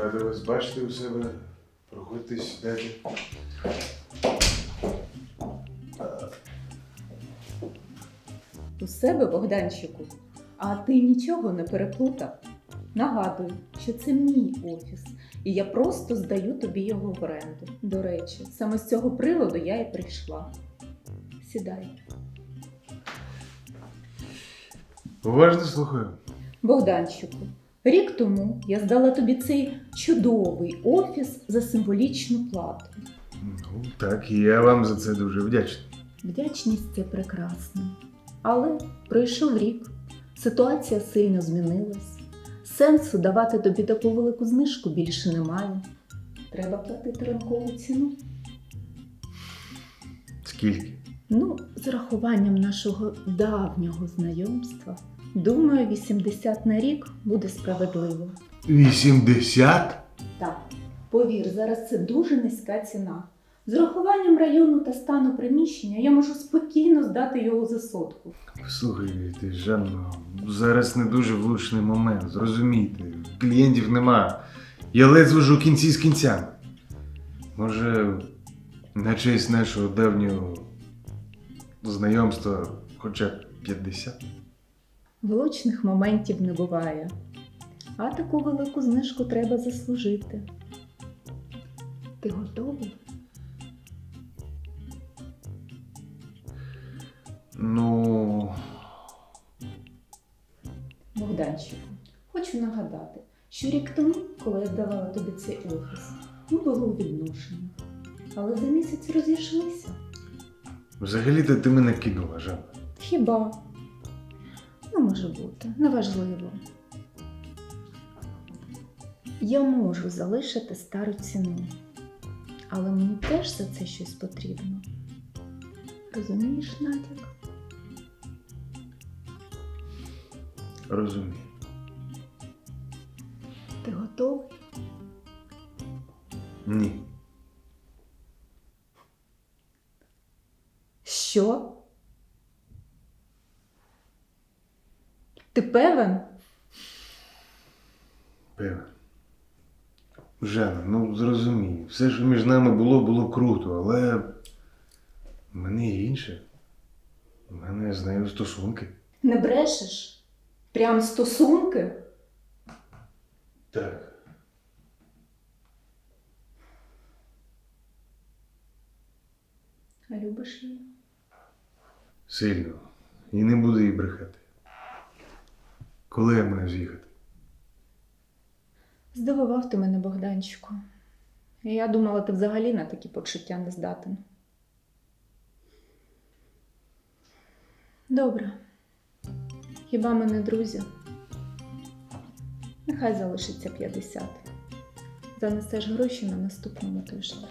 вас бачити у себе. Проходьте сідайте. У себе, Богданчику. А ти нічого не переплутав. Нагадую, що це мій офіс, і я просто здаю тобі його в оренду. До речі, саме з цього приводу я і прийшла. Сідай. Уважно слухаю. Богданчику, рік тому я здала тобі цей чудовий офіс за символічну плату. Ну, так, і я вам за це дуже вдячний. Вдячність це прекрасно. Але пройшов рік, ситуація сильно змінилась. Сенсу давати тобі таку велику знижку більше немає. Треба платити ринкову ціну. Скільки? Ну, з рахуванням нашого давнього знайомства, думаю, 80 на рік буде справедливо. 80? Так, повір, зараз це дуже низька ціна. З рахуванням району та стану приміщення я можу спокійно здати його за сотку. Слухайте, Жанно, зараз не дуже влучний момент, зрозумійте. Клієнтів нема. Я ледь звожу кінці з кінцями. Може, на честь нашого давнього знайомства хоча б 50? Влучних моментів не буває. А таку велику знижку треба заслужити. Ти готовий? Ну, Богданчику, хочу нагадати, що рік тому, коли я здавала тобі цей офіс, ми були у відношеннях. Але за місяць розійшлися. взагалі-то ти мене кинула, Жанна. Хіба? Ну, може бути, неважливо. Я можу залишити стару ціну, але мені теж за це щось потрібно. Розумієш, натяк? Розумію. Ти готовий? Ні. Що? Ти певен? Певен. Жанна, ну зрозумій, все, що між нами було, було круто, але в мене є інше. У мене з нею стосунки. Не брешеш? Прям стосунки? Так. А любиш її? Сильно. І не буду їй брехати. Коли я маю з'їхати? Здивував ти мене, Богданчику. Я думала, ти взагалі на такі почуття не здатен. Добре. Хіба ми не друзі? Нехай залишиться 50. Занесеш гроші на наступному тижні.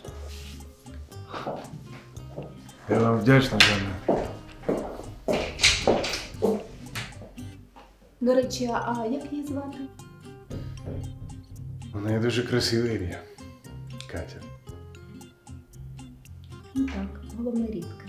Я вам вдячна, Жанна. До речі, а як її звати? У неї дуже красиве ім'я. Катя. Ну так, головне рідке.